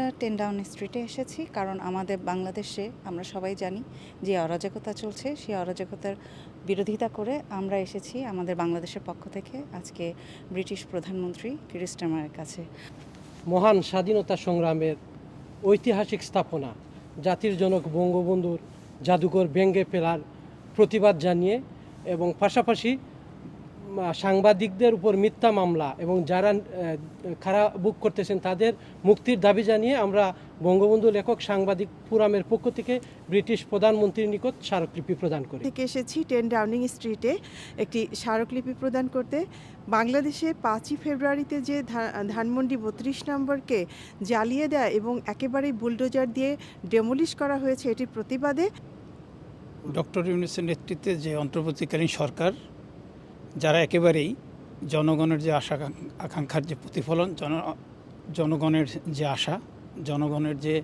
আমরা ten down স্ট্রিটে এসেছি, কারণ আমাদের বাংলাদেশে আমরা সবাই জানি যে অরাজকতা চলছে। সেই অরাজকতার বিরোধিতা করে আমরা এসেছি আমাদের বাংলাদেশের পক্ষ থেকে আজকে ব্রিটিশ প্রধানমন্ত্রী কিরিস্টামারের কাছে। মহান স্বাধীনতা সংগ্রামের ঐতিহাসিক স্থাপনা, জাতির জনক বঙ্গবন্ধুর জাদুঘর ব্যঙ্গে ফেলার প্রতিবাদ জানিয়ে এবং পাশাপাশি সাংবাদিকদের উপর মিথ্যা মামলা এবং যারা খারাপ বুক করতেছেন তাদের মুক্তির দাবি জানিয়ে আমরা বঙ্গবন্ধু লেখক সাংবাদিক ফোরামের পক্ষ থেকে ব্রিটিশ প্রধানমন্ত্রীর নিকট স্মারকলিপি প্রদান করি। থেকে এসেছি টেন ডাউনিং স্ট্রিটে একটি স্মারকলিপি প্রদান করতে। বাংলাদেশে পাঁচই ফেব্রুয়ারিতে যে ধানমন্ডি বত্রিশ নম্বরকে জ্বালিয়ে দেয় এবং একেবারেই বুলডোজার দিয়ে ডেমোলিশ করা হয়েছে এটির প্রতিবাদে। ডক্টর ইউনুসের নেতৃত্বে যে অন্তর্বর্তীকালীন সরকার যারা একেবারেই জনগণের যে আশা আকাঙ্ক্ষার যে প্রতিফলন, জন, জনগণের যে আশা, জনগণের যে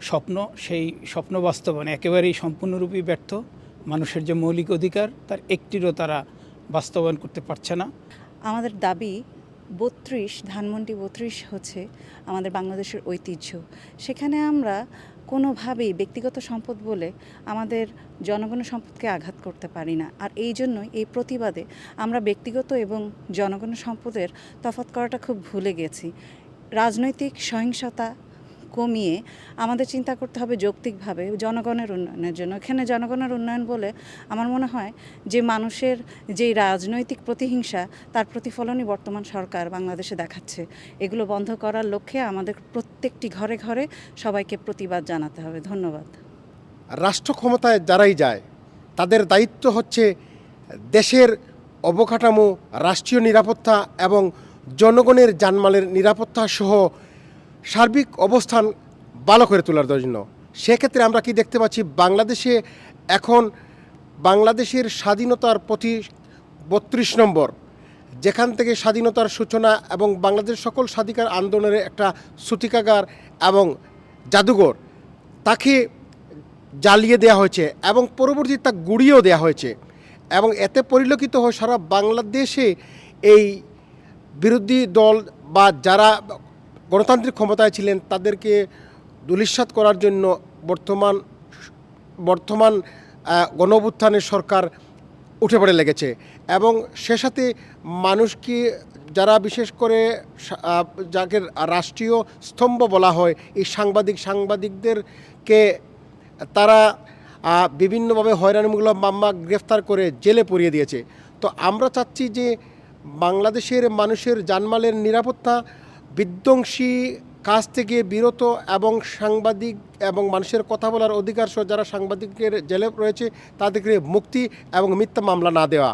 স্বপ্ন, সেই স্বপ্ন বাস্তবায়নে একেবারেই সম্পূর্ণরূপে ব্যর্থ মানুষের যে মৌলিক অধিকার, তার একটিরও তারা বাস্তবায়ন করতে পারছে না। আমাদের দাবি বত্রিশ, ধানমন্ডি বত্রিশ হচ্ছে আমাদের বাংলাদেশের ঐতিহ্য। সেখানে আমরা কোনোভাবেই ব্যক্তিগত সম্পদ বলে আমাদের জনগণের সম্পদকে আঘাত করতে পারি না। আর এই জন্যই এই প্রতিবাদে আমরা ব্যক্তিগত এবং জনগণের সম্পদের তফাৎ করাটা খুব ভুলে গেছি। রাজনৈতিক সহিংসতা কমিয়ে আমাদের চিন্তা করতে হবে যৌক্তিকভাবে জনগণের উন্নয়নের জন্য। এখানে জনগণের উন্নয়ন বলে আমার মনে হয় যে মানুষের যেই রাজনৈতিক প্রতিহিংসা, তার প্রতিফলনই বর্তমান সরকার বাংলাদেশে দেখাচ্ছে। এগুলো বন্ধ করার লক্ষ্যে আমাদের প্রত্যেকটি ঘরে ঘরে সবাইকে প্রতিবাদ জানাতে হবে। ধন্যবাদ। রাষ্ট্র ক্ষমতায় যারাই যায়, তাদের দায়িত্ব হচ্ছে দেশের অবকাঠামো, রাষ্ট্রীয় নিরাপত্তা এবং জনগণের জানমালের নিরাপত্তা সহ সার্বিক অবস্থান ভালো করে তোলার জন্য। সেক্ষেত্রে আমরা কি দেখতে পাচ্ছি, বাংলাদেশে এখন বাংলাদেশের স্বাধীনতার প্রতি বত্রিশ নম্বর, যেখান থেকে স্বাধীনতার সূচনা এবং বাংলাদেশ সকল স্বাধিকার আন্দোলনের একটা সূতিকাগার এবং জাদুঘর, তাকে জ্বালিয়ে দেওয়া হয়েছে এবং পরবর্তী তা গুড়িয়েও দেওয়া হয়েছে এবং এতে পরিলক্ষিত হয় সারা বাংলাদেশে এই বিরোধী দল বা যারা গণতান্ত্রিক ক্ষমতায় ছিলেন, তাদেরকে দুলিশ্বাত করার জন্য বর্তমান বর্তমান গণ সরকার উঠে পড়ে লেগেছে। এবং সে সাথে মানুষকে যারা বিশেষ করে যাকে রাষ্ট্রীয় স্তম্ভ বলা হয়, এই সাংবাদিক সাংবাদিকদেরকে তারা বিভিন্নভাবে হয়রানিমূলক মামলা গ্রেফতার করে জেলে পরিয়ে দিয়েছে। তো আমরা চাচ্ছি যে বাংলাদেশের মানুষের জানমালের নিরাপত্তা বিধ্বংসী কাজ থেকে বিরত এবং সাংবাদিক এবং মানুষের কথা বলার অধিকার সহ যারা সাংবাদিকের জেলে রয়েছে, তাদেরকে মুক্তি এবং মিথ্যা মামলা না দেওয়া।